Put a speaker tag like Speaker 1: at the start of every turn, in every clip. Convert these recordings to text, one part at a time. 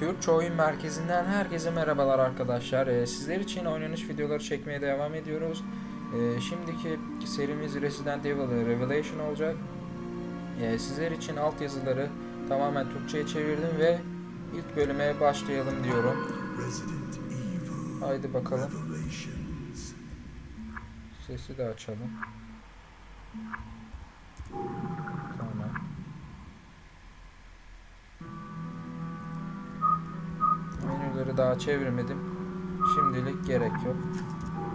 Speaker 1: Türkçe Oyun Merkezi'nden herkese merhabalar arkadaşlar. Ee, sizler için oynanış videoları çekmeye devam ediyoruz. Ee, şimdiki serimiz Resident Evil Revelation olacak. Ee, sizler için altyazıları tamamen Türkçe'ye çevirdim ve ilk bölüme başlayalım diyorum. Haydi bakalım. Sesi de açalım. Menüleri daha çevirmedim. Şimdilik gerek yok.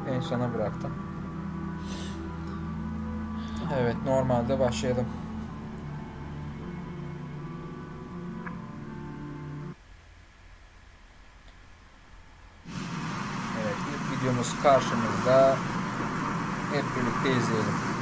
Speaker 1: En sona bıraktım. Evet, normalde başlayalım. Evet, ilk videomuz karşımızda. Hep birlikte izleyelim.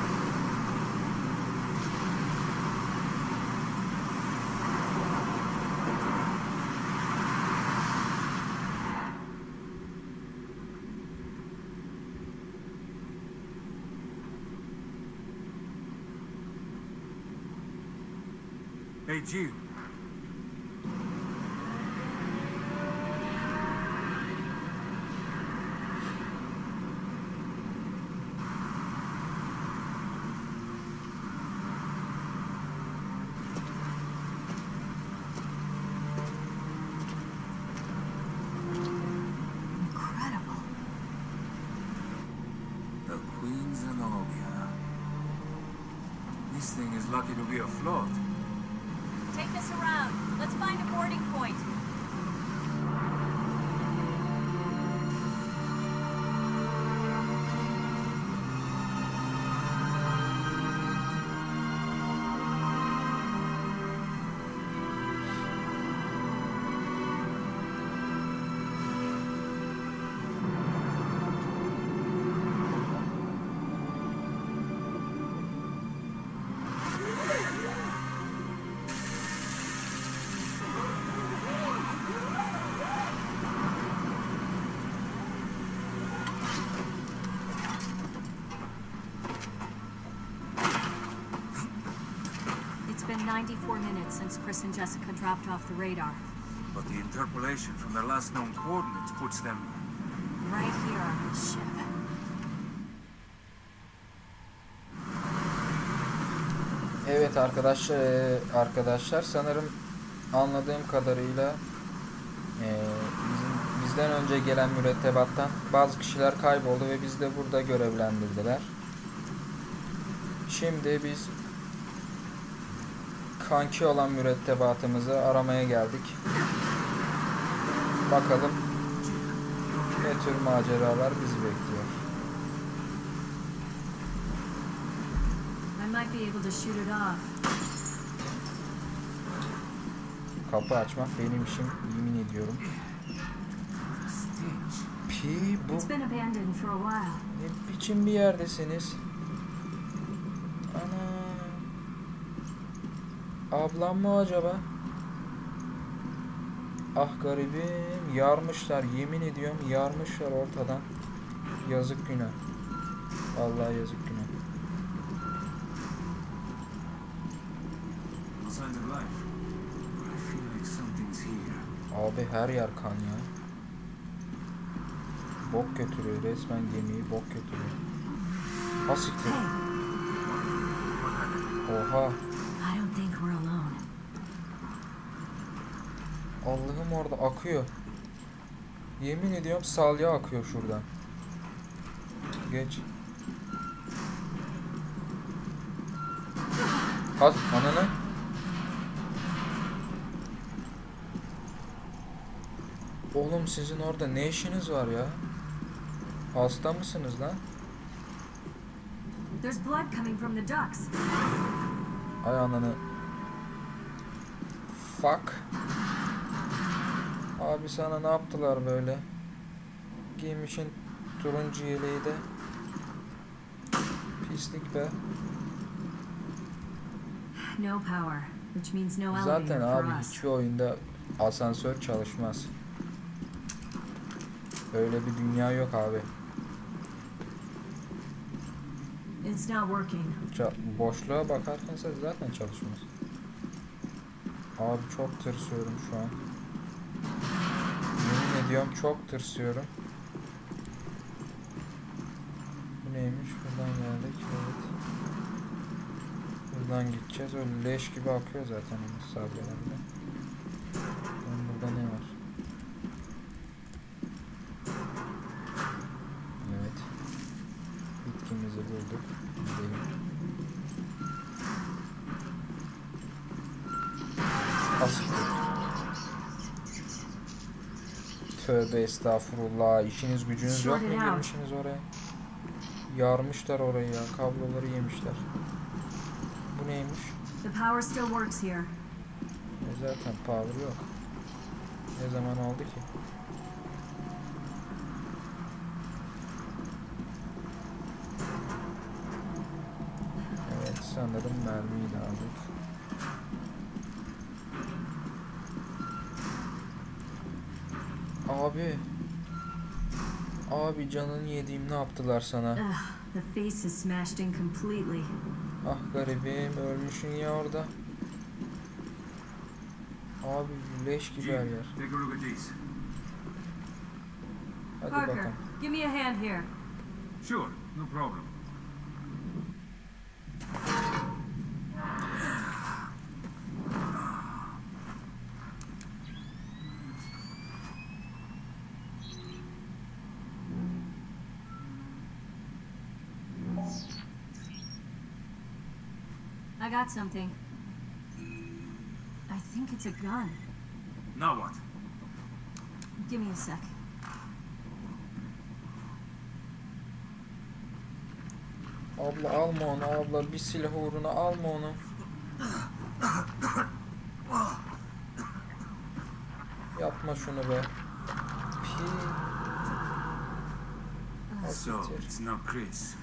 Speaker 2: Hey, Jew.
Speaker 3: Incredible.
Speaker 2: The Queen's Zenobia. This thing is lucky to be afloat.
Speaker 3: 94 minutes since Chris and Jessica dropped off the radar.
Speaker 2: But the interpolation from their last known coordinates puts them
Speaker 3: Right here on this ship.
Speaker 1: Evet arkadaşlar, eee, arkadaşlar sanırım anladığım kadarıyla eee, bizim, bizden önce gelen mürettebattan bazı kişiler kayboldu ve biz de burada görevlendirdiler. Şimdi biz kanki olan mürettebatımızı aramaya geldik. Bakalım ne tür maceralar bizi bekliyor. Kapı açmak benim işim yemin ediyorum. Pi bu. Ne biçim bir yerdesiniz? Ablam mı acaba? Ah garibim. Yarmışlar. Yemin ediyorum yarmışlar ortadan. Yazık günah. Vallahi yazık günah. Abi her yer kan ya. Bok götürüyor. Resmen gemiyi bok götürüyor. Ha siktir. Oha.
Speaker 3: I don't think we're alone.
Speaker 1: Allah'ım orada akıyor. Yemin ediyorum salya akıyor şuradan. Geç. Has ananı. Oğlum sizin orada ne işiniz var ya? Hasta mısınız lan?
Speaker 3: There's blood coming from the ducks.
Speaker 1: Ay ananı. Fuck. Abi sana ne yaptılar böyle? Giymişin turuncu yeleği de. Pislik be.
Speaker 3: No power, which means no
Speaker 1: Zaten abi hiçbir oyunda asansör çalışmaz. Öyle bir dünya yok abi.
Speaker 3: It's not working.
Speaker 1: Ça- boşluğa bakarken zaten çalışmaz. Abi çok tırsıyorum şu an. Ediyorum. Çok tırsıyorum. Bu neymiş? Buradan geldik. Evet. Buradan gideceğiz. Öyle leş gibi akıyor zaten salyalarda. Lan burada ne var? Evet. Bitkimizi bulduk. Gidelim. Asıl. Tövbe estağfurullah. İşiniz gücünüz yok mu girmişsiniz oraya? Yarmışlar orayı ya. Kabloları yemişler. Bu neymiş?
Speaker 3: The power still works here.
Speaker 1: E zaten power yok. Ne zaman oldu ki? Evet sanırım mermiyi de aldık. Abi. Abi canını yediğim ne yaptılar sana?
Speaker 3: Ugh, the face is smashed in completely.
Speaker 1: Ah garibim ölmüşsün ya orada. Abi leş gibi her yer. Hadi
Speaker 3: Parker,
Speaker 1: bakalım.
Speaker 3: give me a hand here.
Speaker 2: Sure, no problem.
Speaker 3: I got something. I think it's a gun.
Speaker 2: Now what?
Speaker 3: Give me a sec.
Speaker 1: Abla alma onu abla bir silah uğruna alma onu. Yapma şunu be. Pi.
Speaker 2: So, it's not Chris.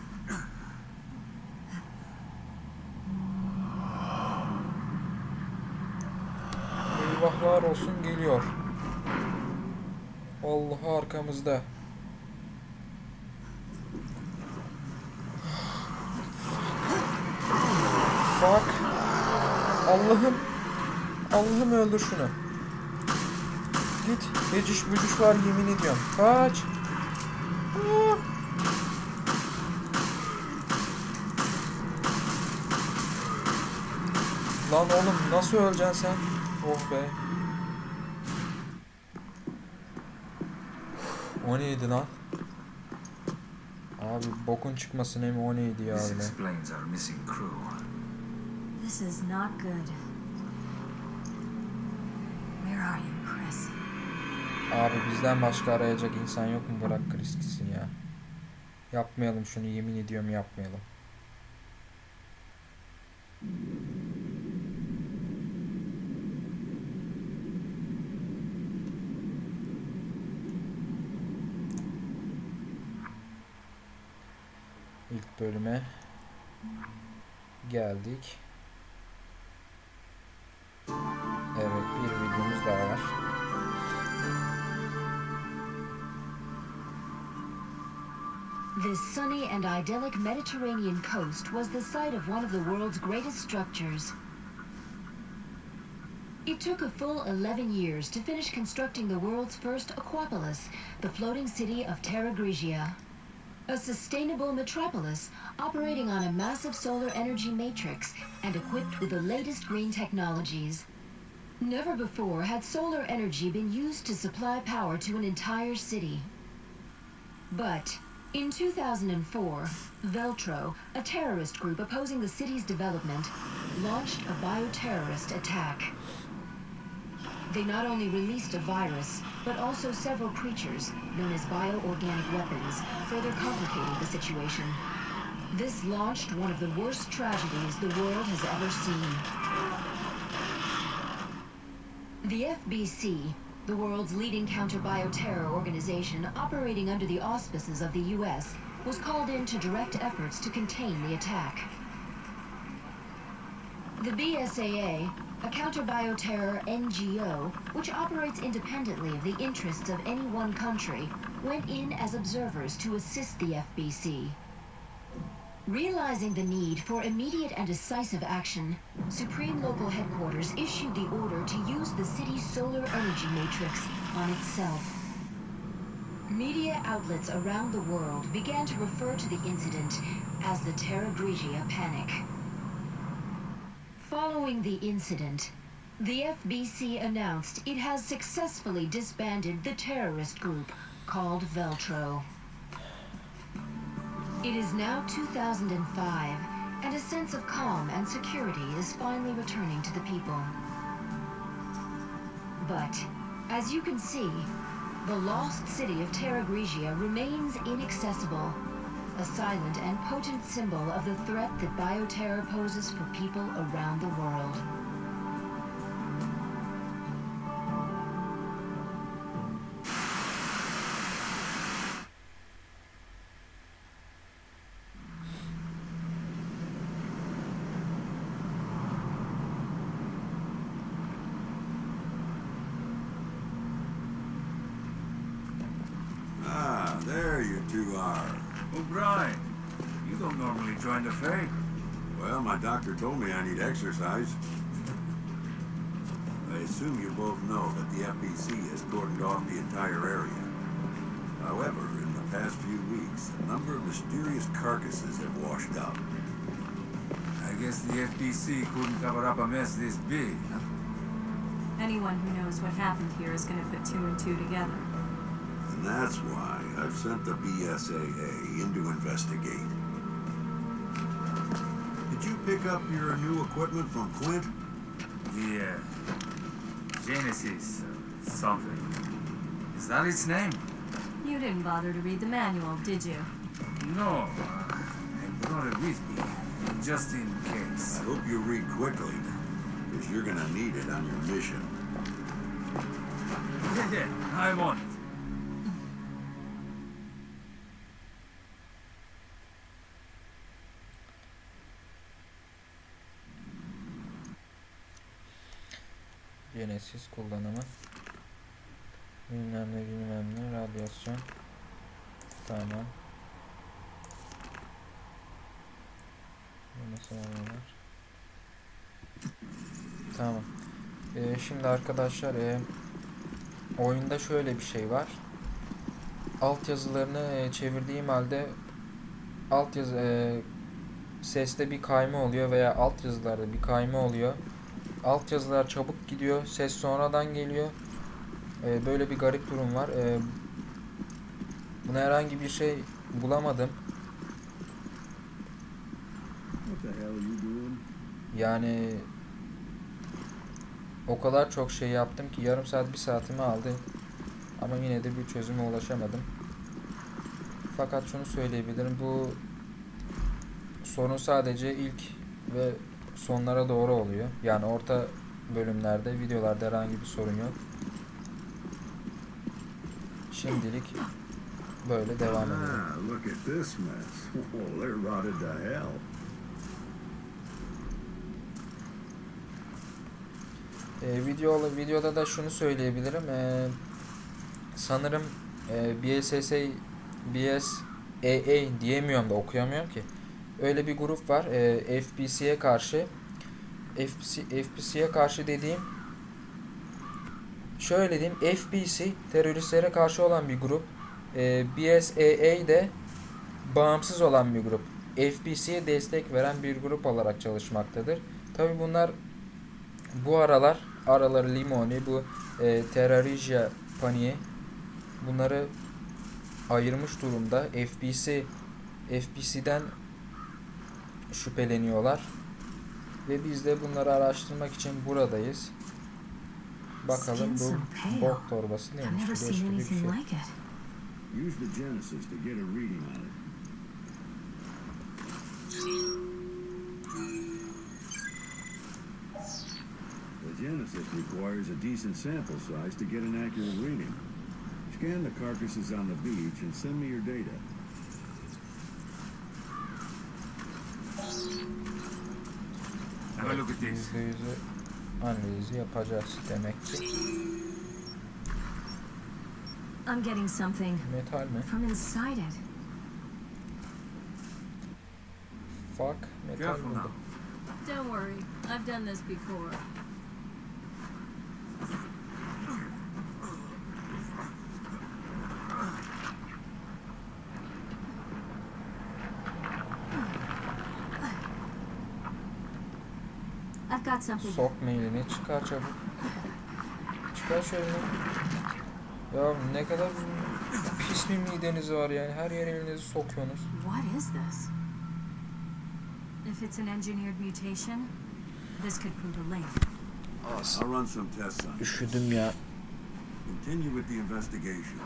Speaker 1: Olsun geliyor. Allah arkamızda. Fuck. Allah'ım. Allah'ım öldür şunu. Git. Beciş bücüş var yemin ediyorum. Kaç. Lan oğlum nasıl öleceksin sen? Oh be. O neydi lan? Abi bokun çıkmasın hem o neydi ya
Speaker 2: This
Speaker 1: öyle.
Speaker 2: explains our missing crew.
Speaker 3: This is not good. Where are you, Chris?
Speaker 1: Abi bizden başka arayacak insan yok mu? Bırak Chris gitsin ya. Yapmayalım şunu yemin ediyorum yapmayalım. İlk bölüme geldik. Evet bir videomuz daha var.
Speaker 4: This sunny and idyllic Mediterranean coast was the site of one of the world's greatest structures. It took a full 11 years to finish constructing the world's first aquapolis, the floating city of Terra Grigia. A sustainable metropolis operating on a massive solar energy matrix and equipped with the latest green technologies. Never before had solar energy been used to supply power to an entire city. But in 2004, Veltro, a terrorist group opposing the city's development, launched a bioterrorist attack. They not only released a virus, but also several creatures, known as bioorganic weapons, further complicating the situation. This launched one of the worst tragedies the world has ever seen. The FBC, the world's leading counter-bioterror organization operating under the auspices of the U.S., was called in to direct efforts to contain the attack. The BSAA, a counter-bioterror NGO, which operates independently of the interests of any one country, went in as observers to assist the FBC. Realizing the need for immediate and decisive action, Supreme Local Headquarters issued the order to use the city's solar energy matrix on itself. Media outlets around the world began to refer to the incident as the Terra Grigia Panic. Following the incident, the FBC announced it has successfully disbanded the terrorist group called Veltro. It is now 2005, and a sense of calm and security is finally returning to the people. But, as you can see, the lost city of Terra Grigia remains inaccessible, a silent and potent symbol of the threat that bioterror poses for people around the world.
Speaker 5: Ah, there you two are.
Speaker 2: O'Brien, you don't normally join the fray.
Speaker 5: Well, my doctor told me I need exercise. I assume you both know that the FBC has cordoned off the entire area. However, in the past few weeks, a number of mysterious carcasses have washed up.
Speaker 2: I guess the FBC couldn't cover up a mess this big, huh?
Speaker 3: Anyone who knows what happened here is going to put two and two together.
Speaker 5: And that's why I've sent the BSAA in to investigate. Did you pick up your new equipment from Quint?
Speaker 2: The, uh, Genesis, something. Is that its name?
Speaker 3: You didn't bother to read the manual, did you?
Speaker 2: No, uh, I brought it with me, just in case.
Speaker 5: I hope you read quickly, because you're gonna need it on your mission.
Speaker 2: Yeah, yeah, I'm on
Speaker 1: Genesis kullanımı. Bilmem ne bilmem ne radyasyon. Tamam. Bunu sağlıyorlar. Tamam. Ee, şimdi arkadaşlar e, oyunda şöyle bir şey var. Altyazılarını e, çevirdiğim halde altyazı e, seste bir kayma oluyor veya altyazılarda bir kayma oluyor. Altyazılar çabuk gidiyor, ses sonradan geliyor. Ee, böyle bir garip durum var. Ee, buna herhangi bir şey bulamadım. Yani o kadar çok şey yaptım ki yarım saat bir saatimi aldı. Ama yine de bir çözüme ulaşamadım. Fakat şunu söyleyebilirim. Bu sorun sadece ilk ve sonlara doğru oluyor. Yani orta bölümlerde, videolarda herhangi bir sorun yok. Şimdilik böyle devam ediyor.
Speaker 6: Ah, hell.
Speaker 1: E, video videoda da şunu söyleyebilirim. E, sanırım e, BSSA BSAA diyemiyorum da okuyamıyorum ki. Öyle bir grup var. E, FBC'ye karşı FBC, FBC'ye karşı dediğim şöyle diyeyim FBC teröristlere karşı olan bir grup. E, BSAA de bağımsız olan bir grup. FBC'ye destek veren bir grup olarak çalışmaktadır. Tabi bunlar bu aralar araları limoni bu e, Terrarigia paniği bunları ayırmış durumda. FBC FBC'den şüpheleniyorlar. Ve biz de bunları araştırmak için buradayız. Bakalım bu bok torbası neymiş?
Speaker 3: never
Speaker 1: Bir şey.
Speaker 3: like it.
Speaker 6: Use the Genesis to get a reading on it. The Genesis requires a decent sample size to get an accurate reading. Scan the carcasses on the beach and send me your data.
Speaker 2: Have a look at this.
Speaker 1: Yüzde yüzü analizi yapacağız demek ki.
Speaker 3: I'm getting something
Speaker 1: Metal mi?
Speaker 3: from inside it.
Speaker 1: Fuck metal
Speaker 2: Careful now.
Speaker 3: Don't worry, I've done this before. I've got something.
Speaker 1: Sokma elini çıkar çabuk. Çıkar elini. Ya ne kadar pis bir mideniz var yani. Her yere elinizi sokuyorsunuz.
Speaker 3: What is this? If it's an engineered mutation, this could prove a link.
Speaker 5: I'll run some tests on it.
Speaker 1: Üşüdüm ya.
Speaker 5: Continue with the investigation.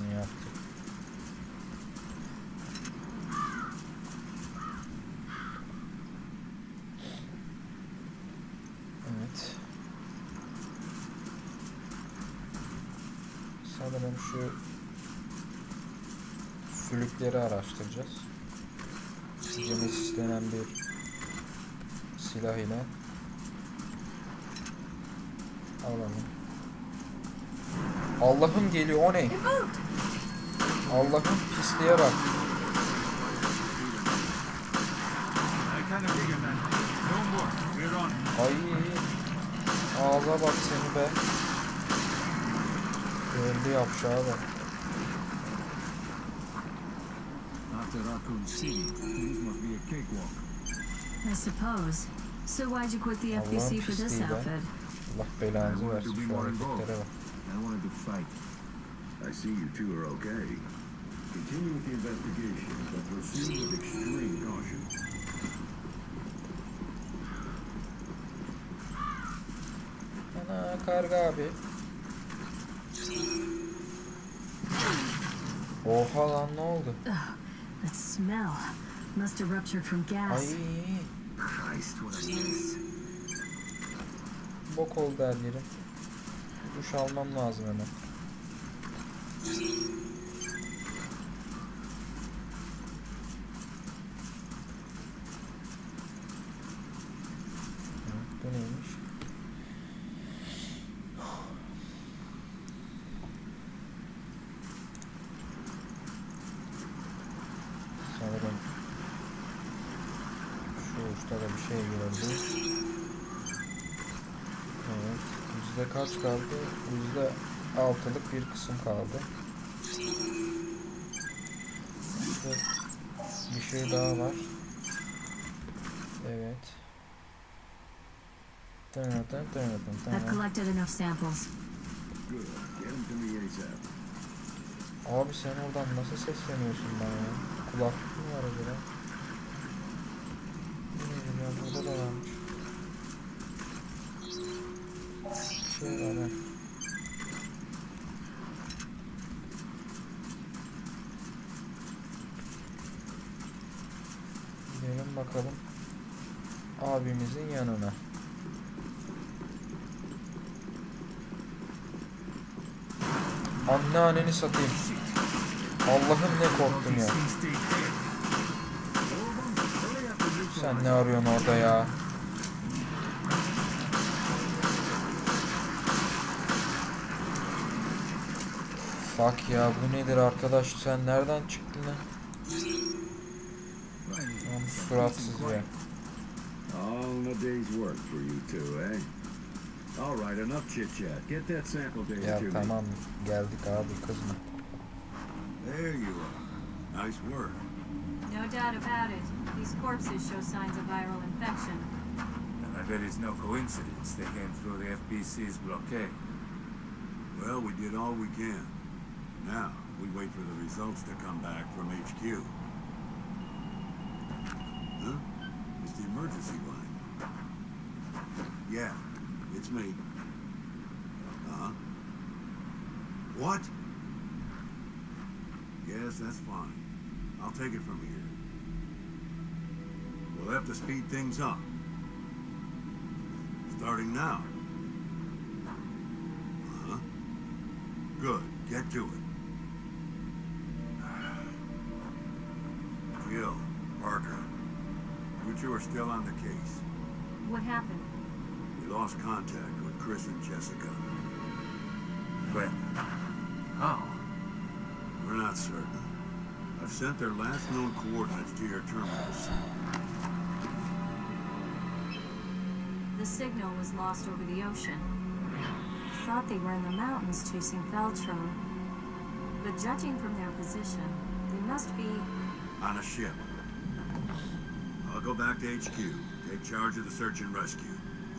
Speaker 1: Onu yaptık. Evet. Sanırım şu sülükleri araştıracağız. Genesis denen bir silah ile alalım. Allah'ım geliyor o ne? Allah'ım pisliğe bak. Ay ağza bak seni be. Öldü yapşağa bak.
Speaker 6: After Raccoon City, this must be a cakewalk.
Speaker 3: I suppose. So why'd you quit the FBC for this
Speaker 1: pisliği be.
Speaker 3: outfit?
Speaker 1: Allah belanızı
Speaker 6: I wanted
Speaker 1: versin
Speaker 6: to be
Speaker 1: şu
Speaker 6: more
Speaker 1: hareketlere bak.
Speaker 6: I wanted to fight. I see you two are okay. Continue with the investigation, but proceed with extreme caution.
Speaker 1: Ana karga abi. Oha lan ne oldu?
Speaker 3: That smell must have ruptured from
Speaker 1: Ay
Speaker 3: gas.
Speaker 6: Christ, what a mess.
Speaker 1: bok oldu her yerim. Duş almam lazım hemen. Bu neymiş? Sanırım şu uçta da bir şey gördüm. Evet. Yüzde kaç kaldı? Yüzde altılık bir kısım kaldı. İşte bir şey daha var. Evet. Tın tın tın
Speaker 3: I've collected enough samples.
Speaker 1: Abi sen oradan nasıl sesleniyorsun bana ya? Kulaklık mı var acaba? Bilmiyorum ya burada da varmış. Bir şey. Gidelim bakalım abimizin yanına. Anneanneni satayım. Allah'ım ne korktum ya. Sen ne arıyorsun orada ya? Fuck ya bu nedir arkadaş sen nereden çıktın lan? Lan bu suratsız ya.
Speaker 6: All a day's work for you two, eh? All right, enough chit chat. Get that sample data
Speaker 1: Ya
Speaker 6: to me.
Speaker 1: tamam geldik abi kızma.
Speaker 5: There you are. Nice work.
Speaker 3: No doubt about it. These corpses show signs of viral infection.
Speaker 2: And I bet it's no coincidence they came through the FBC's blockade.
Speaker 5: Well, we did all we can. Now, we wait for the results to come back from HQ. Huh? It's the emergency line. Yeah, it's me. Uh-huh. What? Yes, that's fine. I'll take it from here. We'll have to speed things up. Starting now. Uh-huh. Good. Get to it. You two are still on the case.
Speaker 3: What happened?
Speaker 5: We lost contact with Chris and Jessica.
Speaker 2: When? How?
Speaker 5: We're not certain. I've sent their last known coordinates to your terminals.
Speaker 3: The signal was lost over the ocean. I Thought they were in the mountains chasing Feltron. But judging from their position. They must be.
Speaker 5: On a ship. I'll go back to HQ. Take charge of the search and rescue.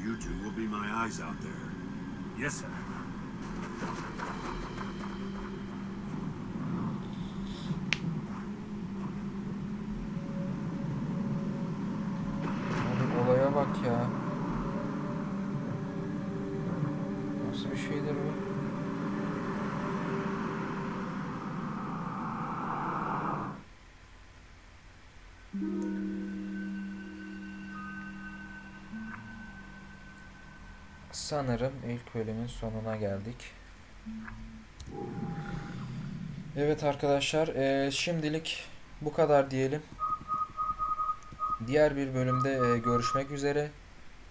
Speaker 5: You two will be my eyes out there.
Speaker 2: Yes, sir.
Speaker 1: Abi olaya bak ya. Nasıl bir şeydir bu? Sanırım ilk bölümün sonuna geldik. Evet arkadaşlar, eee, şimdilik bu kadar diyelim. Diğer bir bölümde e, görüşmek üzere.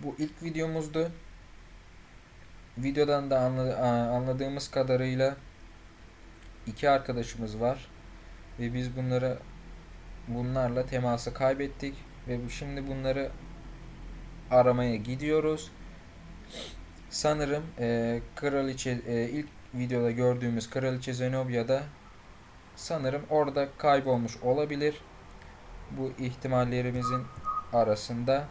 Speaker 1: Bu ilk videomuzdu. Videodan da anladığımız kadarıyla iki arkadaşımız var ve biz bunları bunlarla teması kaybettik ve şimdi bunları aramaya gidiyoruz. Sanırım e, Kraliçe e, ilk videoda gördüğümüz Kraliçe Zenobia da sanırım orada kaybolmuş olabilir bu ihtimallerimizin arasında.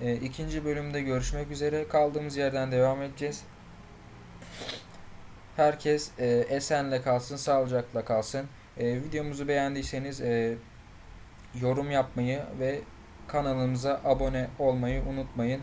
Speaker 1: E, ikinci bölümde görüşmek üzere. Kaldığımız yerden devam edeceğiz. Herkes e, esenle kalsın, sağlıcakla kalsın. E, videomuzu beğendiyseniz e, yorum yapmayı ve kanalımıza abone olmayı unutmayın.